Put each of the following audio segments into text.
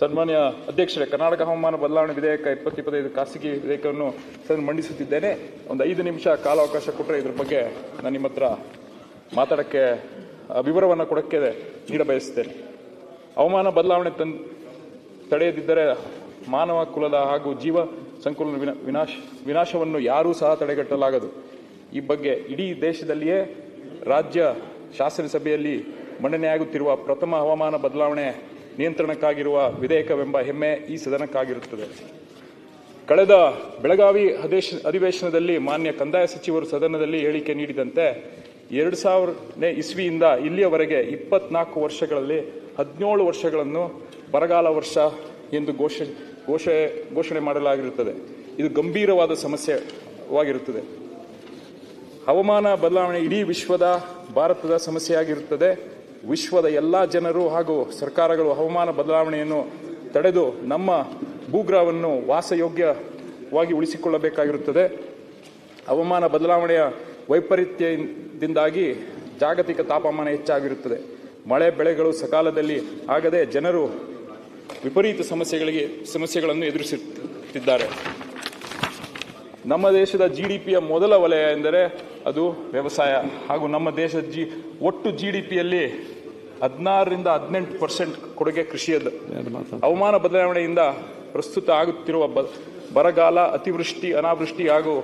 ಸನ್ಮಾನ್ಯ ಅಧ್ಯಕ್ಷರೇ, ಕರ್ನಾಟಕ ಹವಾಮಾನ ಬದಲಾವಣೆ ವಿಧೇಯಕ ಇಪ್ಪತ್ತು ಇಪ್ಪತ್ತೈದು ಖಾಸಗಿ ವಿಧೇಯಕವನ್ನು ಸರ್ ಮಂಡಿಸುತ್ತಿದ್ದೇನೆ. ಒಂದು ಐದು ನಿಮಿಷ ಕಾಲಾವಕಾಶ ಕೊಟ್ಟರೆ ಇದ್ರ ಬಗ್ಗೆ ನಾನು ನಿಮ್ಮ ಹತ್ರ ಮಾತಾಡೋಕ್ಕೆ ವಿವರವನ್ನು ಕೊಡೋಕ್ಕೆ ನೀಡ ಬಯಸುತ್ತೇನೆ ಹವಾಮಾನ ಬದಲಾವಣೆ ತನ್, ತಡೆಯದಿದ್ದರೆ ಮಾನವ ಕುಲದ ಹಾಗೂ ಜೀವ ಸಂಕುಲನ ವಿನ, ವಿನಾಶ, ವಿನಾಶವನ್ನು ಯಾರೂ ಸಹ ತಡೆಗಟ್ಟಲಾಗದು. ಈ ಬಗ್ಗೆ ಇಡೀ ದೇಶದಲ್ಲಿಯೇ ರಾಜ್ಯ ಶಾಸನಸಭೆಯಲ್ಲಿ ಮಂಡನೆಯಾಗುತ್ತಿರುವ ಪ್ರಥಮ ಹವಾಮಾನ ಬದಲಾವಣೆ ನಿಯಂತ್ರಣಕ್ಕಾಗಿರುವ ವಿಧೇಯಕವೆಂಬ ಹೆಮ್ಮೆ ಈ ಸದನಕ್ಕಾಗಿರುತ್ತದೆ. ಕಳೆದ ಬೆಳಗಾವಿ ಅದೇಶ, ಅಧಿವೇಶನದಲ್ಲಿ ಮಾನ್ಯ ಕಂದಾಯ ಸಚಿವರು ಸದನದಲ್ಲಿ ಹೇಳಿಕೆ ನೀಡಿದಂತೆ, ಎರಡು ಸಾವಿರನೇ ಇಸ್ವಿಯಿಂದ ಇಲ್ಲಿಯವರೆಗೆ ಇಪ್ಪತ್ನಾಲ್ಕು ವರ್ಷಗಳಲ್ಲಿ ಹದಿನೇಳು ವರ್ಷಗಳನ್ನು ಬರಗಾಲ ವರ್ಷ ಎಂದು ಘೋಷ ಘೋಷ, ಘೋಷಣೆ ಮಾಡಲಾಗಿರುತ್ತದೆ. ಇದು ಗಂಭೀರವಾದ ಸಮಸ್ಯೆವಾಗಿರುತ್ತದೆ. ಹವಾಮಾನ ಬದಲಾವಣೆ ಇಡೀ ವಿಶ್ವದ, ಭಾರತದ ಸಮಸ್ಯೆಯಾಗಿರುತ್ತದೆ. ವಿಶ್ವದ ಎಲ್ಲ ಜನರು ಹಾಗೂ ಸರ್ಕಾರಗಳು ಹವಾಮಾನ ಬದಲಾವಣೆಯನ್ನು ತಡೆದು ನಮ್ಮ ಭೂಗ್ರಹವನ್ನು ವಾಸಯೋಗ್ಯವಾಗಿ ಉಳಿಸಿಕೊಳ್ಳಬೇಕಾಗಿರುತ್ತದೆ. ಹವಾಮಾನ ಬದಲಾವಣೆಯ ವೈಪರೀತ್ಯದಿಂದಾಗಿ ಜಾಗತಿಕ ತಾಪಮಾನ ಹೆಚ್ಚಾಗಿರುತ್ತದೆ. ಮಳೆ ಬೆಳೆಗಳು ಸಕಾಲದಲ್ಲಿ ಆಗದೆ ಜನರು ವಿಪರೀತ ಸಮಸ್ಯೆಗಳಿಗೆ ಸಮಸ್ಯೆಗಳನ್ನು ಎದುರಿಸುತ್ತಿದ್ದಾರೆ. ನಮ್ಮ ದೇಶದ ಜಿ ಡಿ ಪಿಯ ಮೊದಲ ವಲಯ ಎಂದರೆ ಅದು ವ್ಯವಸಾಯ ಹಾಗೂ ನಮ್ಮ ದೇಶದ ಜಿ ಒಟ್ಟು ಜಿ ಡಿ ಪಿಯಲ್ಲಿ ಹದಿನಾರರಿಂದ ಹದಿನೆಂಟು ಪರ್ಸೆಂಟ್ ಕೊಡುಗೆ ಕೃಷಿಯದ್ದು. ಹವಾಮಾನ ಬದಲಾವಣೆಯಿಂದ ಪ್ರಸ್ತುತ ಆಗುತ್ತಿರುವ ಬರಗಾಲ ಅತಿವೃಷ್ಟಿ ಅನಾವೃಷ್ಟಿ ಹಾಗೂ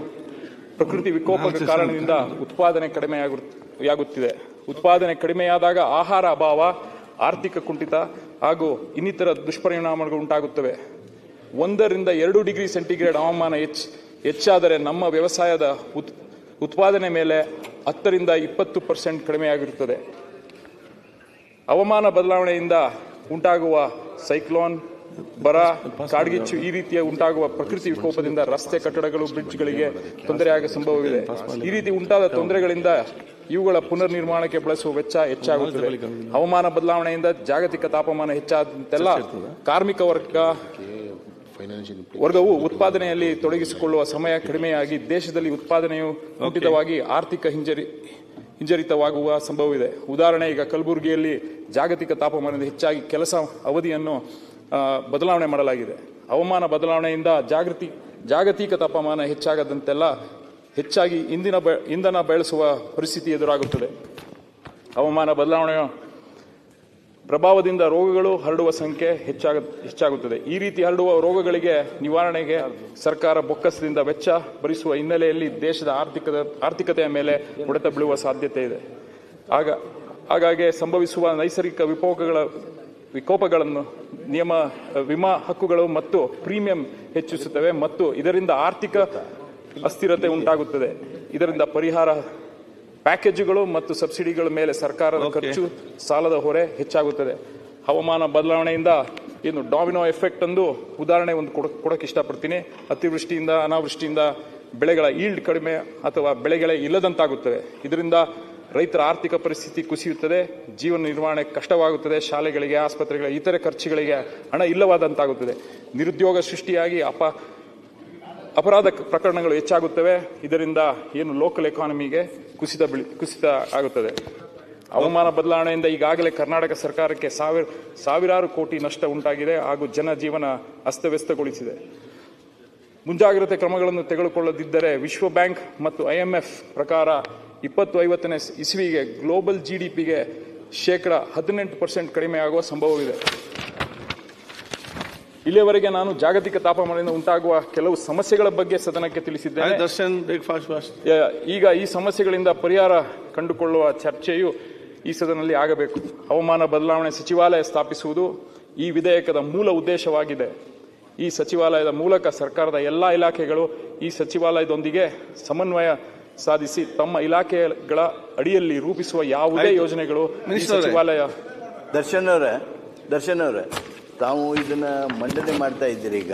ಪ್ರಕೃತಿ ವಿಕೋಪದ ಕಾರಣದಿಂದ ಉತ್ಪಾದನೆ ಕಡಿಮೆಯಾಗುತ್ತಿದೆ ಉತ್ಪಾದನೆ ಕಡಿಮೆಯಾದಾಗ ಆಹಾರ ಅಭಾವ ಆರ್ಥಿಕ ಕುಂಠಿತ ಹಾಗೂ ಇನ್ನಿತರ ದುಷ್ಪರಿಣಾಮಗಳು ಉಂಟಾಗುತ್ತವೆ. ಒಂದರಿಂದ ಎರಡು ಡಿಗ್ರಿ ಸೆಂಟಿಗ್ರೇಡ್ ಹವಾಮಾನ ಹೆಚ್ಚು ಹೆಚ್ಚಾದರೆ ನಮ್ಮ ವ್ಯವಸಾಯದ ಉತ್ ಉತ್ಪಾದನೆ ಮೇಲೆ ಹತ್ತರಿಂದ ಇಪ್ಪತ್ತು ಪರ್ಸೆಂಟ್ ಕಡಿಮೆಯಾಗಿರುತ್ತದೆ. ಹವಾಮಾನ ಬದಲಾವಣೆಯಿಂದ ಉಂಟಾಗುವ ಸೈಕ್ಲೋನ್ ಬರ ಕಾಡ್ಗಿಚ್ಚು ಈ ರೀತಿಯ ಉಂಟಾಗುವ ಪ್ರಕೃತಿ ವಿಕೋಪದಿಂದ ರಸ್ತೆ ಕಟ್ಟಡಗಳು, ಬ್ರಿಡ್ಜ್ಗಳಿಗೆ ತೊಂದರೆಯಾಗ ಸಂಭವವಿದೆ. ಈ ರೀತಿ ಉಂಟಾದ ತೊಂದರೆಗಳಿಂದ ಇವುಗಳ ಪುನರ್ ನಿರ್ಮಾಣಕ್ಕೆ ಬಳಸುವ ವೆಚ್ಚ ಹೆಚ್ಚಾಗುತ್ತದೆ. ಹವಾಮಾನ ಬದಲಾವಣೆಯಿಂದ ಜಾಗತಿಕ ತಾಪಮಾನ ಹೆಚ್ಚಾದಂತೆಲ್ಲ ಕಾರ್ಮಿಕ ವರ್ಗ, ವರ್ಗವು ಉತ್ಪಾದನೆಯಲ್ಲಿ ತೊಡಗಿಸಿಕೊಳ್ಳುವ ಸಮಯ ಕಡಿಮೆಯಾಗಿ ದೇಶದಲ್ಲಿ ಉತ್ಪಾದನೆಯು ಕುಂಠಿತವಾಗಿ ಆರ್ಥಿಕ ಹಿಂಜರಿ ಹಿಂಜರಿತವಾಗುವ ಸಂಭವವಿದೆ. ಉದಾಹರಣೆ, ಈಗ ಕಲಬುರಗಿಯಲ್ಲಿ ಜಾಗತಿಕ ತಾಪಮಾನದ ಹೆಚ್ಚಾಗಿ ಕೆಲಸ ಅವಧಿಯನ್ನು ಬದಲಾವಣೆ ಮಾಡಲಾಗಿದೆ. ಹವಾಮಾನ ಬದಲಾವಣೆಯಿಂದ ಜಾಗೃತಿ, ಜಾಗತಿಕ ತಾಪಮಾನ ಹೆಚ್ಚಾಗದಂತೆಲ್ಲ ಹೆಚ್ಚಾಗಿ ಇಂದಿನ ಬ, ಇಂಧನ ಬಳಸುವ ಪರಿಸ್ಥಿತಿ ಎದುರಾಗುತ್ತದೆ. ಹವಾಮಾನ ಬದಲಾವಣೆಯ ಪ್ರಭಾವದಿಂದ ರೋಗಗಳು ಹರಡುವ ಸಂಖ್ಯೆ ಹೆಚ್ಚಾಗ, ಹೆಚ್ಚಾಗುತ್ತದೆ. ಈ ರೀತಿ ಹರಡುವ ರೋಗಗಳಿಗೆ ನಿವಾರಣೆಗೆ ಸರ್ಕಾರ ಬೊಕ್ಕಸದಿಂದ ವೆಚ್ಚ ಭರಿಸುವ ಹಿನ್ನೆಲೆಯಲ್ಲಿ ದೇಶದ ಆರ್ಥಿಕದ, ಆರ್ಥಿಕತೆಯ ಮೇಲೆ ಹೊಡೆತ ಬೀಳುವ ಸಾಧ್ಯತೆ ಇದೆ. ಆಗ ಹಾಗಾಗಿ ಸಂಭವಿಸುವ ನೈಸರ್ಗಿಕ ವಿಕೋಪಗಳ ವಿಕೋಪಗಳನ್ನು ನಿಯಮ, ವಿಮಾ ಹಕ್ಕುಗಳು ಮತ್ತು ಪ್ರೀಮಿಯಂ ಹೆಚ್ಚಿಸುತ್ತವೆ ಮತ್ತು ಇದರಿಂದ ಆರ್ಥಿಕ ಅಸ್ಥಿರತೆ ಉಂಟಾಗುತ್ತದೆ. ಇದರಿಂದ ಪರಿಹಾರ ಪ್ಯಾಕೇಜುಗಳು ಮತ್ತು ಸಬ್ಸಿಡಿಗಳ ಮೇಲೆ ಸರ್ಕಾರದ ಖರ್ಚು ಸಾಲದ ಹೊರೆ ಹೆಚ್ಚಾಗುತ್ತದೆ. ಹವಾಮಾನ ಬದಲಾವಣೆಯಿಂದ ಏನು ಡಾಮಿನೋ ಎಫೆಕ್ಟ್ ಅಂದು ಉದಾಹರಣೆ ಒಂದು ಕೊಡ ಕೊಡಕ್ಕೆ ಇಷ್ಟಪಡ್ತೀನಿ. ಅತಿವೃಷ್ಟಿಯಿಂದ ಅನಾವೃಷ್ಟಿಯಿಂದ ಬೆಳೆಗಳ ಈಲ್ಡ್ ಕಡಿಮೆ ಅಥವಾ ಬೆಳೆಗಳೇ ಇಲ್ಲದಂತಾಗುತ್ತದೆ. ಇದರಿಂದ ರೈತರ ಆರ್ಥಿಕ ಪರಿಸ್ಥಿತಿ ಕುಸಿಯುತ್ತದೆ ಜೀವನ ನಿರ್ವಹಣೆ ಕಷ್ಟವಾಗುತ್ತದೆ ಶಾಲೆಗಳಿಗೆ ಆಸ್ಪತ್ರೆಗಳಿಗೆ ಇತರೆ ಖರ್ಚುಗಳಿಗೆ ಹಣ ಇಲ್ಲವಾದಂತಾಗುತ್ತದೆ. ನಿರುದ್ಯೋಗ ಸೃಷ್ಟಿಯಾಗಿ ಅಪ ಅಪರಾಧ ಪ್ರಕರಣಗಳು ಹೆಚ್ಚಾಗುತ್ತವೆ. ಇದರಿಂದ ಏನು ಲೋಕಲ್ ಎಕಾನಮಿಗೆ ಕುಸಿತ ಬಿಳಿ ಕುಸಿತ ಆಗುತ್ತದೆ. ಹವಾಮಾನ ಬದಲಾವಣೆಯಿಂದ ಈಗಾಗಲೇ ಕರ್ನಾಟಕ ಸರ್ಕಾರಕ್ಕೆ ಸಾವಿರ ಸಾವಿರಾರು ಕೋಟಿ ನಷ್ಟ ಉಂಟಾಗಿದೆ ಹಾಗೂ ಜನಜೀವನ ಅಸ್ತವ್ಯಸ್ತಗೊಳಿಸಿದೆ. ಮುಂಜಾಗ್ರತೆ ಕ್ರಮಗಳನ್ನು ತೆಗೆದುಕೊಳ್ಳದಿದ್ದರೆ ವಿಶ್ವ ಬ್ಯಾಂಕ್ ಮತ್ತು ಐಎಂಎಫ್ ಪ್ರಕಾರ ಇಪ್ಪತ್ತು ಐವತ್ತನೇ ಇಸ್ವಿಗೆ ಗ್ಲೋಬಲ್ ಜಿ ಡಿ ಪಿಗೆ ಶೇಕಡ ಹದಿನೆಂಟು ಪರ್ಸೆಂಟ್ ಕಡಿಮೆಯಾಗುವ ಸಂಭವವಿದೆ. ಇಲ್ಲಿಯವರೆಗೆ ನಾನು ಜಾಗತಿಕ ತಾಪಮಾನದಿಂದ ಉಂಟಾಗುವ ಕೆಲವು ಸಮಸ್ಯೆಗಳ ಬಗ್ಗೆ ಸದನಕ್ಕೆ ತಿಳಿಸಿದ್ದೇನೆ. ದರ್ಶನ್ ಬೇಗ ಫಾಸ್ಟ್ ಫಾಸ್ಟ್ ಈಗ ಈ ಸಮಸ್ಯೆಗಳಿಂದ ಪರಿಹಾರ ಕಂಡುಕೊಳ್ಳುವ ಚರ್ಚೆಯು ಈ ಸದನದಲ್ಲಿ ಆಗಬೇಕು. ಹವಾಮಾನ ಬದಲಾವಣೆ ಸಚಿವಾಲಯ ಸ್ಥಾಪಿಸುವುದು ಈ ವಿಧೇಯಕದ ಮೂಲ ಉದ್ದೇಶವಾಗಿದೆ. ಈ ಸಚಿವಾಲಯದ ಮೂಲಕ ಸರ್ಕಾರದ ಎಲ್ಲ ಇಲಾಖೆಗಳು ಈ ಸಚಿವಾಲಯದೊಂದಿಗೆ ಸಮನ್ವಯ ಸಾಧಿಸಿ ತಮ್ಮ ಇಲಾಖೆಗಳ ಅಡಿಯಲ್ಲಿ ರೂಪಿಸುವ ಯಾವುದೇ ಯೋಜನೆಗಳು ಸಚಿವಾಲಯ ದರ್ಶನ್ ಅವರೇ ದರ್ಶನ್ ಅವರೇ ತಾವು ಇದನ್ನ ಮಂಡನೆ ಮಾಡ್ತಾ ಇದ್ದೀರಿ ಈಗ.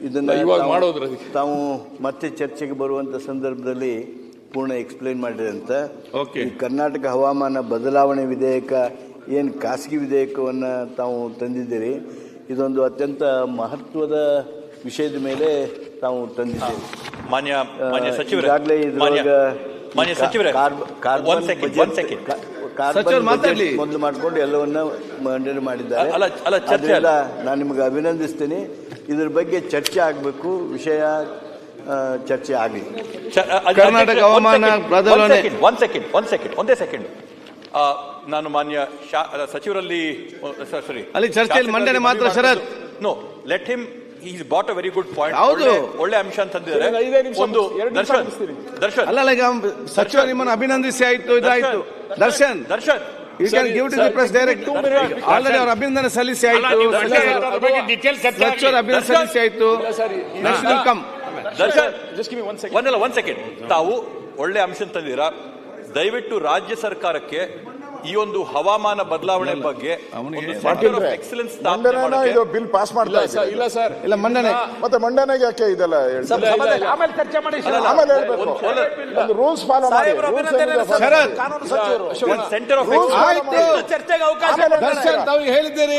ಇದನ್ನ ಇವಾಗ ತಾವು- ಮಾಡೋದ್ರ ತಾವು ಮತ್ತೆ ಚರ್ಚೆಗೆ ಬರುವಂತ ಸಂದರ್ಭದಲ್ಲಿ ಪೂರ್ಣ ಎಕ್ಸ್ಪ್ಲೈನ್ ಮಾಡಿದಂತ ಅಂತ. ಈ ಕರ್ನಾಟಕ ಹವಾಮಾನ ಬದಲಾವಣೆ ವಿಧೇಯಕ ಏನು ಖಾಸಗಿ ವಿಧೇಯಕವನ್ನ ತಾವು ತಂದಿದ್ದೀರಿ ಇದೊಂದು ಅತ್ಯಂತ ಮಹತ್ವದ ವಿಷಯದ ಮೇಲೆ ತಾವು ತಂದಿದ್ದೀರಿ. ಮಾನ್ಯ ಮಾನ್ಯ ಸಚಿವರೇ. ಈಗಾಗ್ಲೇ ಮಾನ್ಯ ಇದ್ರೊಳಗ ಮಾನ್ಯ ಸಚಿವರೇ. ಕಾರ್ಬ- ಕಾರ್ಬನ್ ಒಂದ್ ಒಂದ್ ಕಾರ್ಬನ್ ಮಾತಾಡ್ಲಿ. ಮೊದಲು ಮಾಡಿಕೊಂಡು ಎಲ್ಲವನ್ನ ಮಂಡನೆ ಮಾಡಿದ್ದಾರೆ ಅಲ್ಲ, ಅಲ್ಲ, ಚರ್ಚೆ ಅಲ್ಲ. ನಾನು ನಿಮಗೆ ಅಭಿನಂದಿಸ್ತೀನಿ ಇದ್ರ ಬಗ್ಗೆ ಚರ್ಚೆ ಆಗಬೇಕು ವಿಷಯ ಆ, ಚರ್ಚೆ ಆಗಲಿ ಕರ್ನಾಟಕ ಹವಾಮಾನ ಒಂದು ಒನ್ ಸೆಕೆಂಡ್ ಒನ್ ಸೆಕೆಂಡ್ ಒಂದೇ ಸೆಕೆಂಡ್ ನಾನು ಮಾನ್ಯ ಸಚಿವರಲ್ಲಿ ಸಾರಿ ಅಲ್ಲಿ ಚರ್ಚೆಯಲ್ಲಿ ಮಂಡನೆ ಮಾತ್ರ Sharath. No let him is but a very good point ಹೌದು. ಒಳ್ಳೆ ಅಂಶ ಅಂತಂದಿದ್ದಾರೆ ಒಂದು ನಿಮಿಷ ಒಂದು ಮುಗಿಸಿ, ನಿಮಿಷ ದರ್ಶನ್ ದರ್ಶನ್. ಅಲ್ಲ ಈಗ ಸಚಿವ ನಿಮ್ಮನ್ನು ಅಭಿನಂದಿಸಿ ಆಯ್ತು ಇದಾಯ್ತು. Darshan Darshan. You can give to the press direct already ಅವರ ಅಭಿನಂದನೆ ಸಲ್ಲಿಸಿ ಆಯ್ತು. ಸಚಿವರ ಅಭಿನಂದನೆ ಸಲ್ಲಿಸಿ ಆಯ್ತು. Next will come Darshan. One second ಒಂದಲ್ಲ ಒಂದ್ ಸೆಕೆಂಡ್ ತಾವು ಒಳ್ಳೆ ಅಂಶ ತಂದಿರಾ ದಯವಿಟ್ಟು ರಾಜ್ಯ ಸರ್ಕಾರಕ್ಕೆ ಈ ಒಂದು ಹವಾಮಾನ ಬದಲಾವಣೆ ಬಗ್ಗೆ ಒಂದು ಸೆಂಟರ್ ಆಫ್ ಎಕ್ಸಲೆನ್ಸ್ ಇದು ಬಿಲ್ ಪಾಸ್ ಮಾಡ್ತಾ ಇಲ್ಲ ಸರ್ ಇಲ್ಲ ಸರ್. ಇಲ್ಲ ಮಂಡನೆ. ಮತ್ತೆ ಮಂಡನೆಗೆ ಯಾಕೆ ಇದೆಲ್ಲ. ಆಮೇಲೆ ಚರ್ಚೆ ಮಾಡಿ ಆಮೇಲೆ ಹೇಳ್ಬೇಕು. ಒಂದು ರೂಲ್ಸ್ ಫಾಲೋ ಮಾಡಿ. ಕಾನೂನು ಸಚಿವರು. ಸೆಂಟರ್ ಆಫ್ ಚರ್ಚೆಗೆ ಅವಕಾಶ ಆಮೇಲೆ ದರ್ಶನ್ ತಾವು ಹೇಳಿದ್ದೀರಿ